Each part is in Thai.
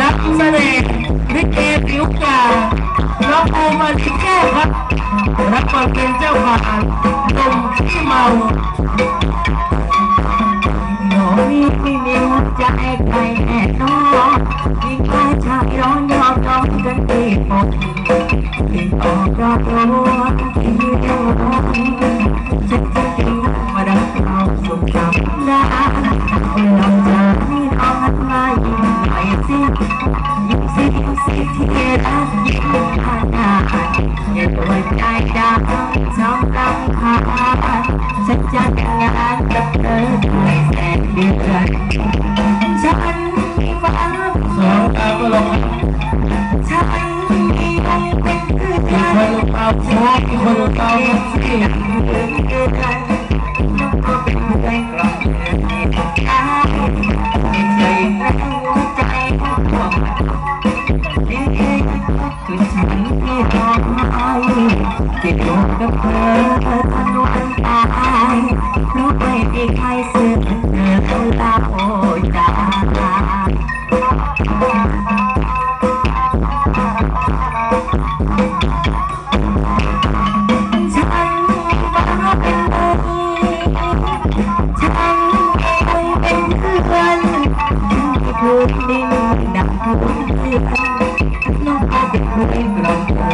ดักเสน่ห์ลิเกผิวกาน้องโอมาลิแก้วครับรับบทเป็นเจ้าบ่าวหนุ่มที่เมาหนูมีไม่มีหัวใจใครแน่นอนมีใครชายร้อนยอมร้องกันที่หมดที่ออกรอบรู้ สิยิ้มสิยิ้มสิที่รักยิ้มผ่านหน้าอย่าตัวใจดำช้ำรำคาฉันจะแต่งงานกับเธอได้แสนเดือนฉันมีหวังสองตาก็ลงฉันมียังเป็นเพื่อนมีคนลูกเอาค้งมีคนลูกเอาสิอยากเดินเดิน คือฉันที่ร้องไห้จะอยู่กับเธอจนวันตายเพราะไม่มีใครซื้อเธอเล่าใจฉันว่าเป็นมึงฉันเคยเป็นเพื่อนที่พูดดิ้นดังพูดเ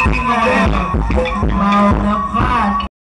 จริงเลยเมาแล้วพาด